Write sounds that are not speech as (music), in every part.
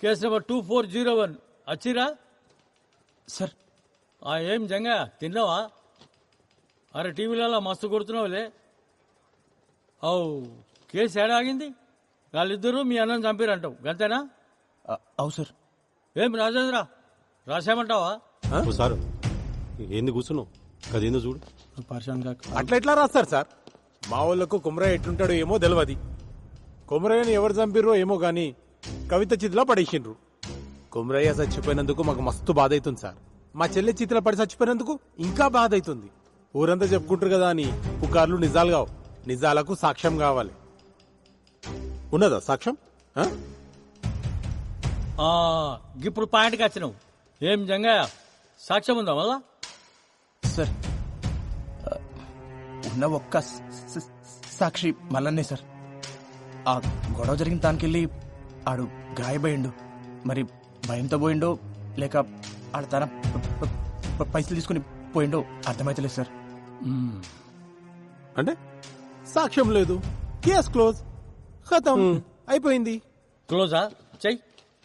Case number two four zero one. వచ్చిరా sir. ఆ ఏం జంగా? తిన్నావా? అరే టీవీలలో మస్తు కొడుతున్నావులే. అవు కేసు ఏడాగింది వాళ్ళిద్దరూ మీ అన్నం చంపిరంటావు. గంతేనా? అవు సార్. ఏం రాజేంద్ర? రాసేమంటావా సారు ఏంది కూర్చున్నావు? కదేందో చూడు. అట్లా ఎట్లా రాస్తారు సార్? మా వాళ్ళకు కుమరయ్య ఎట్లుంటాడో ఏమో తెలియదు కుమరయ్యని ఎవరు చంపిర్రో ఏమో గాని కవిత చితిలో పడేసిండ్రు. కుమరయ్య చచ్చిపోయినందుకు మాకు మస్తు బాధ అవుతుంది సార్. మా చెల్లె చితిలో పడి చచ్చిపోయినందుకు ఇంకా బాధ అవుతుంది ఊరంతా చెప్పుకుంటారు కదా అని పుకార్లు నిజాలు కావు. నిజాలకు సాక్ష్యం కావాలి. ఉన్నదా సాక్ష్యం? ఆ? ఆ, ఇప్పుడు పాయింట్కి వచ్చినావు. ఏం జంగయ్య? సాక్ష్యం ఉందా మళ్ళా? సార్ ఉన్న ఒక్క సాక్షి మల్లన్నే సార్. ఆ గొడవ జరిగిన దానికెళ్ళి ఆడు గాయపోయిండు మరి భయంతో పోయిండో లేక ఆడ తన పైసలు తీసుకుని పోయిండో అర్థమైతలేదు సార్. అంటే? సాక్ష్యం లేదు. Case close. ఖతం. అయిపోయింది. క్లోజా? చెయ్యి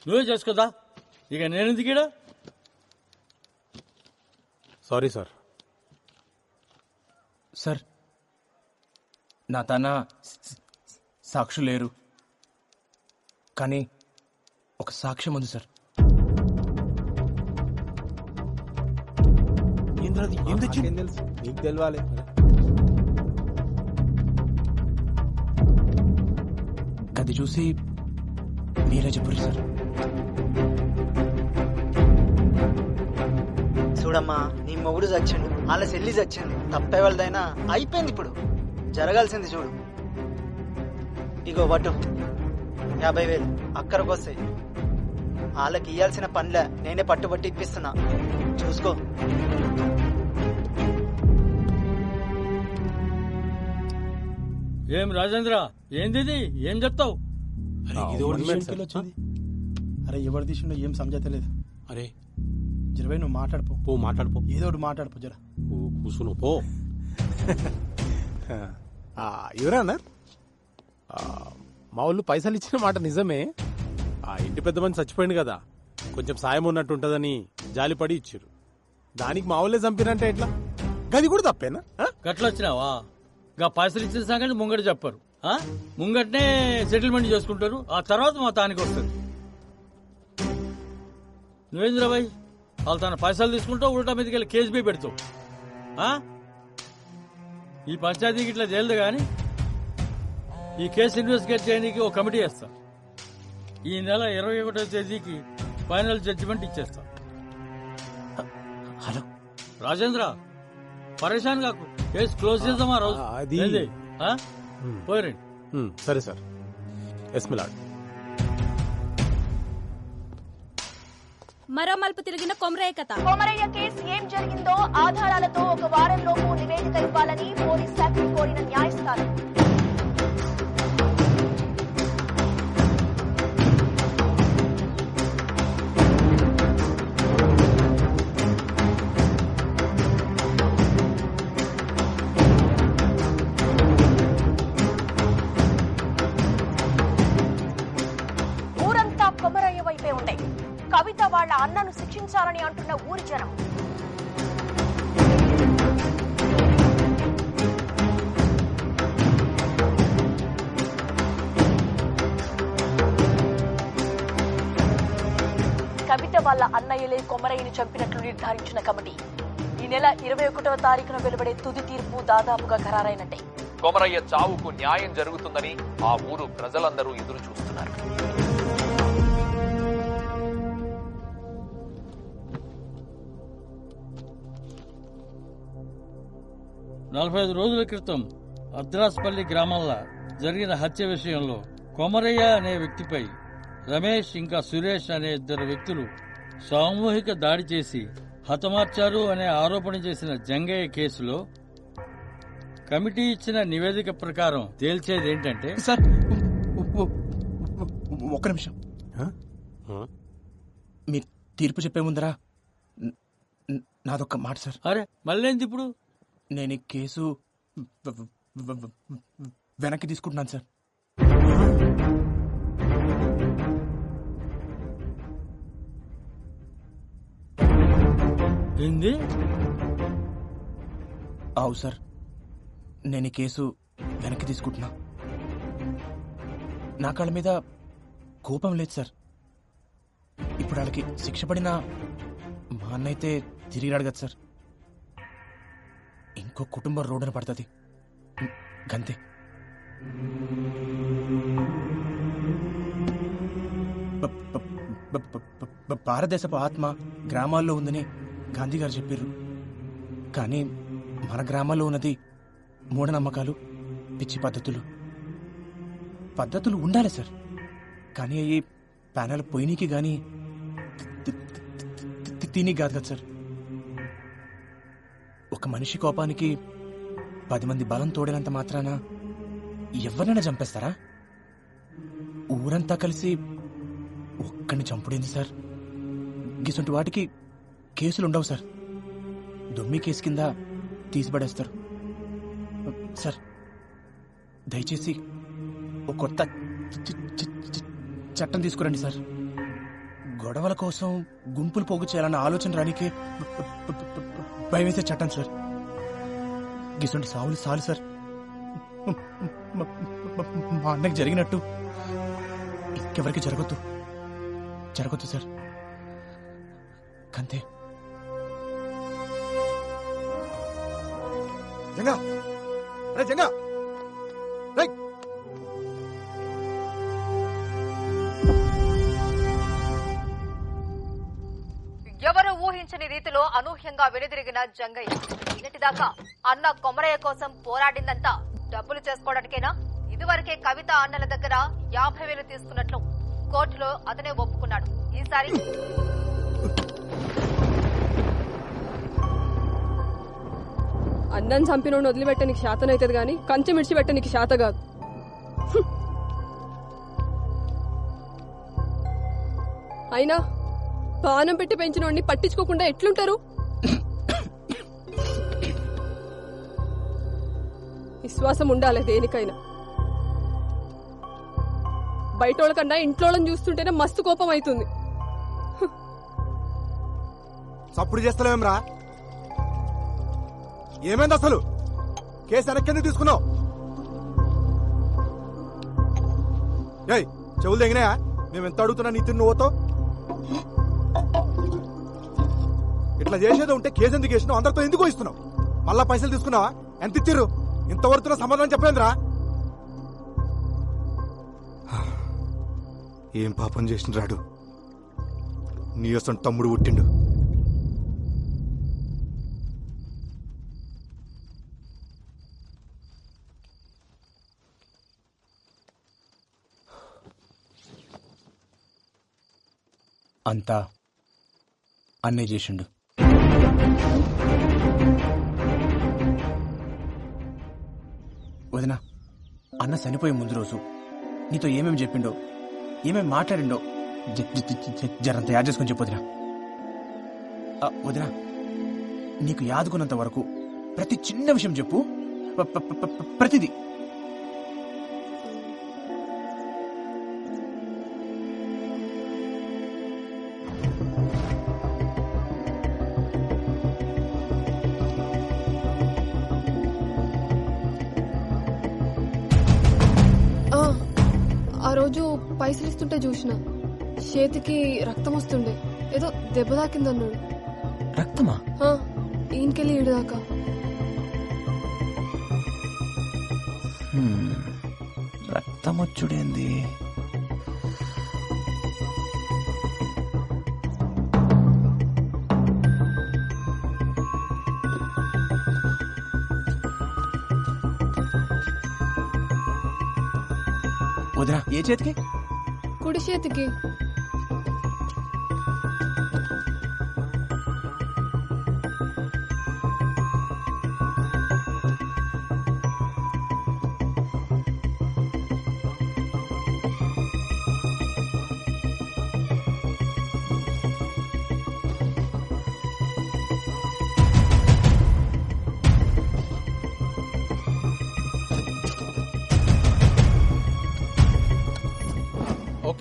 నువ్వే చేసుకోదా? ఇక నేను ఎందుకు సారీ సార్. సార్ నా తన సాక్షులు లేరు కానీ ఒక సాక్ష్యం ఉంది సార్. ఏం తెచ్చింది నీకు తెలవాలి. గది చూసి మీరే చెప్పరు సార్. చూడమ్మా నీ మొగుడు చచ్చిండు వాళ్ళ చెల్లి చచ్చింది. తప్పే వాళ్ళదైనా అయిపోయింది ఇప్పుడు. జరగాల్సింది చూడు. ఇగో వడ్డు. యాభై వేలు. అక్కడికి వస్తాయి వాళ్ళకి ఇయ్యాల్సిన పనిలే నేనే పట్టుబట్టి ఇప్పిస్తున్నా. చూసుకో. ఏం రాజేంద్ర? ఏంది? ఏం చెప్తావు? అరే ఎవరు తీసిండో? ఏం సమజతలేదు అరే. జరవై నువ్వు మాట్లాడిపో. పో మాట్లాడుపో. ఏదో ఒకటి మాట్లాడిపో జర. పో, కూర్చున్నావు (laughs) పో. యువరానర్ ఆ, మా వాళ్ళు పైసలు ఇచ్చిన మాట నిజమే. ఆ ఇంటి పెద్ద మంది చచ్చిపోయింది కదా. కొంచెం సాయం ఉన్నట్టు ఉంటదని జాలిపడి ఇచ్చారు. దానికి మా వాళ్ళే చంపినంటే ఎట్లా? గది కూడా తప్పేనా? ఆ? గట్లొచ్చినావా? గా పైసలు ఇచ్చిన సంగతి ముంగట చెప్పరు. ఆ? ముంగటనే సెటిల్మెంట్ చేసుకుంటారు. ఆ తర్వాత మా తానికి వస్తుంది. నువ్వేంద్ర భాయ్ వాళ్ళు తన పైసలు తీసుకుంటావు ఉల్టా మీదకి వెళ్ళి కేసు బీ పెడతావు. ఆ? ఈ పంచాయతీకి ఇట్లా చేయలేదు కానీ ఈ కేసు ఇన్వెస్టిగేట్ చేయడానికి ఒక కమిటీ వేస్తా. ఈ నెల ఇరవై ఒకటో తేదీకి ఫైనల్ జడ్జిమెంట్ ఇచ్చేస్తా. హలో. రాజేంద్ర పరేషాన్ కాకు. కేసు క్లోజ్ చేద్దామా రోజు. అది- ఉమ్, సరే సార్. Yes my lord. మరో మలుపు తిరిగిన కొమరయ్య కథ. కొమరయ్య కేసు ఏం జరిగిందో ఆధారాలతో ఒక వారంలోపు నివేదిక ఇవ్వాలని పోలీస్ శాఖ కోరిన న్యాయస్థానం. ఊరంతా కొమరయ్య వైపే ఉన్నాయి. కవిత వాళ్ళ అన్నను శిక్షించాలని అంటున్న ఊరి జనం. కవిత వాళ్ళ అన్నయ్యలే కొమరయ్యని చంపినట్లు నిర్ధారించిన కమిటీ. ఈ నెల ఇరవై ఒకటవ తారీఖున వెలువడే తుది తీర్పు దాదాపుగా ఖరారైనట్టే. కొమరయ్య చావుకు న్యాయం జరుగుతుందని ఆ ఊరు ప్రజలందరూ ఎదురు చూస్తున్నారు నలభై ఐదు రోజుల క్రితం అద్రాస్పల్లి గ్రామంలో జరిగిన హత్య విషయంలో కొమరయ్య అనే వ్యక్తిపై రమేష్ ఇంకా సురేష్ అనే ఇద్దరు వ్యక్తులు సామూహిక దాడి చేసి హతమార్చారు అనే ఆరోపణ చేసిన జంగయ్య కేసులో కమిటీ ఇచ్చిన నివేదిక ప్రకారం తేల్చేది ఏంటంటే సార్ ఒక్క నిమిషం? మీరు తీర్పు చెప్పే ముందరా? నాదొక్క మాట సార్. అరే మళ్ళేంది ఇప్పుడు? నేను ఈ కేసు వెనక్కి తీసుకుంటున్నాను సార్. ఏంది? అవు సార్. నేను ఈ కేసు వెనక్కి తీసుకుంటున్నా. నా కాళ్ళ మీద కోపం లేదు సార్. ఇప్పుడు వాళ్ళకి శిక్ష పడినా మా అన్న అయితే తిరిగి అడగదు సార్. ఇంకో కుటుంబం రోడ్డున పడుతుంది గంతే భారతదేశపు ఆత్మ గ్రామాల్లో ఉందని గాంధీ గారు చెప్పారు కానీ మన గ్రామాల్లో ఉన్నది మూఢనమ్మకాలు పిచ్చి పద్ధతులు పద్ధతులు ఉండాలి సార్ కానీ అవి ప్యానల్ పోయినీకి కానీ తిని కాదు కదా సార్ ఒక మనిషి కోపానికి పది మంది బలం తోడినంత మాత్రాన? ఎవరినైనా చంపేస్తారా? ఊరంతా కలిసి ఒక్కడిని చంపుడేంది సార్? గిసంటి వాటికి కేసులు ఉండవు సార్. దొమ్మి కేసు కింద తీసిపడేస్తారు. సార్ దయచేసి ఒక కొత్త చట్టం తీసుకురండి సార్. గొడవల కోసం గుంపులు పోగు చేయాలన్న ఆలోచన రానికే భయం వేసే చట్టం సార్. గిసుంటి సావులు సాలు సార్. మా అన్నకి జరిగినట్టు ఇంకెవరికి జరగద్దు. జరగద్దు సార్. కంతే. జంగా. జంగా. రైట్ అనూహ్యంగా వెనుదిరిగిన జంగయ్య. నిన్నటిదాకా అన్న కొమరయ్య కోసం పోరాడిందంతా డబ్బులు చేసుకోవడానికేనా? ఇదివరకే కవిత అన్నల దగ్గర యాభై వేలు తీసుకున్నట్లు కోర్టులో అతనే ఒప్పుకున్నాడు. ఈసారి అన్నం చంపినోడిని వదిలిపెట్ట నీకు శాతం కానీ కంచె మిడిచిపెట్ట నీకు శాత కాదు. అయినా పానం పెట్టి పెంచినోడిని పట్టించుకోకుండా ఎట్లుంటారు? విశ్వాసం ఉండాలి దేనికైనా. బయట కన్నా ఇంట్లో చూస్తుంటేనే మస్తు కోపం అవుతుంది చప్పుడు చేస్తలేమరా ఏమైంది అసలు? కేసు వెనక్కి తీసుకున్నావు? ఏయ్ చెవులు తెగినాయా? మేము ఎంత అడుగుతున్నా నీ తిన్ను ఇట్లా చేసేది ఉంటే కేసు ఎందుకు వేసినావు? అందరితో ఎందుకు ఇస్తున్నావు మళ్ళా పైసలు తీసుకున్నావా? ఎంత ఇచ్చిర్రు? ఇంతవరకు సమాధానం చెప్పలేదురా. ఏం పాపం చేసిన రాడు? నీ అసలు తమ్ముడు పుట్టిండు. అంతా అన్నే చేసిండు. వదినా అన్న చనిపోయే ముందు రోజు నీతో ఏమేమి చెప్పిండో ఏమేమి మాట్లాడిండో జరంత యాడ్ చేసుకొని చెప్పు వదినా. వదినా నీకు యాదుకున్నంత వరకు ప్రతి చిన్న విషయం చెప్పు. ప్రతిదీ. ఆ రోజు పైసలు ఇస్తుంటే చూసిన. చేతికి రక్తం వస్తుండే. ఏదో దెబ్బ తాకిందన్నాడు. రక్తమా? ఈయనకెళ్ళి ఈడు దాకా. రక్తం వచ్చుడేంది వదినా ఏ చేతికి? కుడి చేతికి.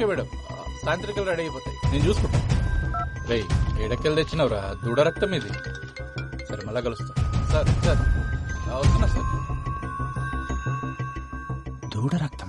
Okay madam. సాయంత్రికలు రెడీ అయిపోతాయి. నేను చూసుకుంటాను రే ఏడకెళ్ళి తెచ్చినవరా? దూడ రక్తం ఇది. సరే మళ్ళా కలుస్తా. Sir sir. వస్తున్నా సార్. దూడ రక్తం?